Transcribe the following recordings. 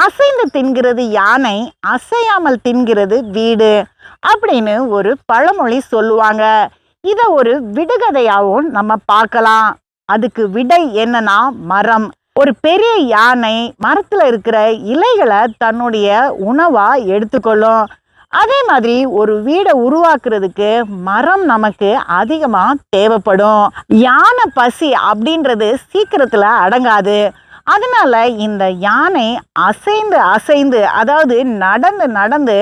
அசைந்து தின்கிறது யானை அசையாமல் தின்கிறது வீடு அப்படின்னு ஒரு பழமொழி சொல்லுவாங்க. இதை ஒரு விடுகதையாகவும் நம்ம பார்க்கலாம். அதுக்கு விடை என்னன்னா மரம். ஒரு பெரிய யானை மரத்துல இருக்கிற இலைகளை தன்னுடைய உணவா எடுத்துக்கொள்ளும். அதே மாதிரி ஒரு வீடை உருவாக்குறதுக்கு மரம் நமக்கு அதிகமாக தேவைப்படும். யானை பசி அப்படின்றது சீக்கிரத்தில் அடங்காது. அதனால் இந்த யானை அசைந்து அசைந்து அதாவது நடந்து நடந்து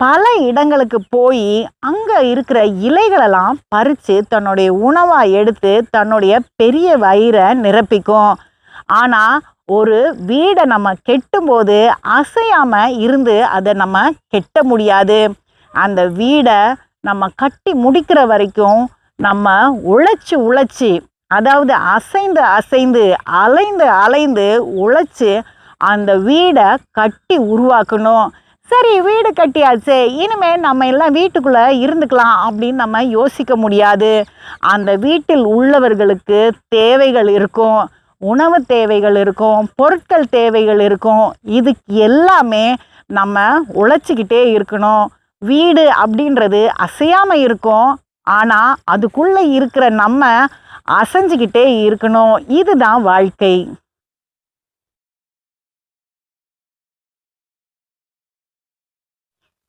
பல இடங்களுக்கு போய் அங்கே இருக்கிற இலைகளெல்லாம் பறித்து தன்னுடைய உணவாக எடுத்து தன்னுடைய பெரிய வயிறை நிரப்பிக்கும். ஆனால் ஒரு வீடை நம்ம கெட்டும்போது அசையாமல் இருந்து அதை நம்ம கெட்ட முடியாது. அந்த வீடை நம்ம கட்டி முடிக்கிற வரைக்கும் நம்ம உழைச்சி உழைச்சி அதாவது அசைந்து அசைந்து அலைந்து அலைந்து உழைச்சி அந்த வீடை கட்டி உருவாக்கணும். சரி வீடு கட்டியாச்சு. இனிமே நம்ம எல்லாம் வீட்டுக்குள்ளே இருந்துக்கலாம் அப்படின்னு நம்ம யோசிக்க முடியாது. அந்த வீட்டில் உள்ளவர்களுக்கு தேவைகள் இருக்கும். உணவு தேவைகள் இருக்கும். பொருட்கள் தேவைகள் இருக்கும். இதுக்கு எல்லாமே நம்ம உழைச்சிக்கிட்டே இருக்கணும். வீடு அப்படின்றது அசையாமல் இருக்கும். ஆனால் அதுக்குள்ளே இருக்கிற நம்ம அசைஞ்சுக்கிட்டே இருக்கணும். இதுதான் வாழ்க்கை.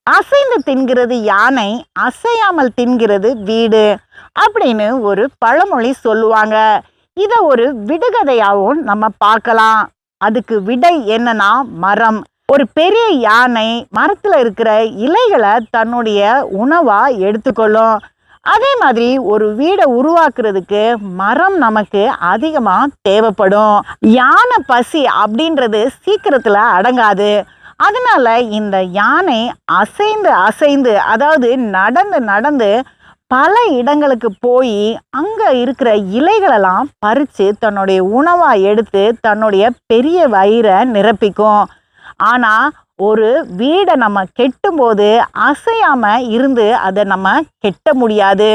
அசைந்து தின்கிறது யானை அசையாமல் தின்கிறது வீடு அப்படின்னு ஒரு பழமொழி சொல்லுவாங்க. இதை ஒரு விடுகதையாகவும் நம்ம பார்க்கலாம். அதுக்கு விடை என்னன்னா மரம். ஒரு பெரிய யானை மரத்துல இருக்கிற இலைகளை தன்னுடைய உணவா எடுத்துக்கொள்ளும். அதே மாதிரி ஒரு வீடை உருவாக்குறதுக்கு மரம் நமக்கு அதிகமாக தேவைப்படும். யானை பசி அப்படின்றது சீக்கிரத்தில் அடங்காது. அதனால இந்த யானை அசைந்து அசைந்து அதாவது நடந்து நடந்து பல இடங்களுக்கு போய் அங்கே இருக்கிற இலைகளெல்லாம் பறித்து தன்னுடைய உணவாக எடுத்து தன்னுடைய பெரிய வயிறை நிரப்பிக்கும். ஆனால் ஒரு வீடை நம்ம கெட்டும்போது அசையாமல் இருந்து அதை நம்ம கெட்ட முடியாது.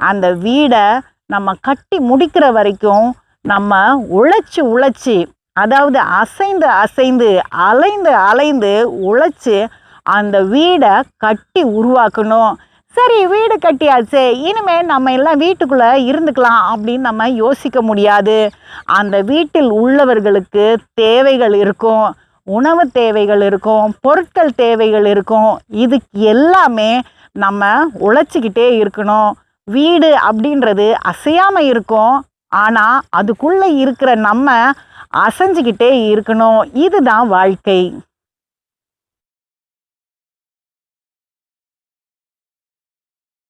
அந்த வீடை நம்ம கட்டி முடிக்கிற வரைக்கும் நம்ம உழைச்சி உழைச்சி அதாவது அசைந்து அசைந்து அலைந்து அலைந்து உழைச்சி அந்த வீடை கட்டி உருவாக்கணும். சரி வீடு கட்டியாச்சு இனிமே நம்ம எல்லாம் வீட்டுக்குள்ளே இருந்துக்கலாம் அப்படின்னு நம்ம யோசிக்க முடியாது. அந்த வீட்டில் உள்ளவர்களுக்கு தேவைகள் இருக்கும். உணவு தேவைகள் இருக்கும் பொருட்கள் தேவைகள் இருக்கும். இதுக்கு எல்லாமே நம்ம உழைச்சிக்கிட்டே இருக்கணும். வீடு அப்படின்றது அசையாமல் இருக்கும். ஆனால் அதுக்குள்ளே இருக்கிற நம்ம அசைஞ்சுக்கிட்டே இருக்கணும். இதுதான் வாழ்க்கை.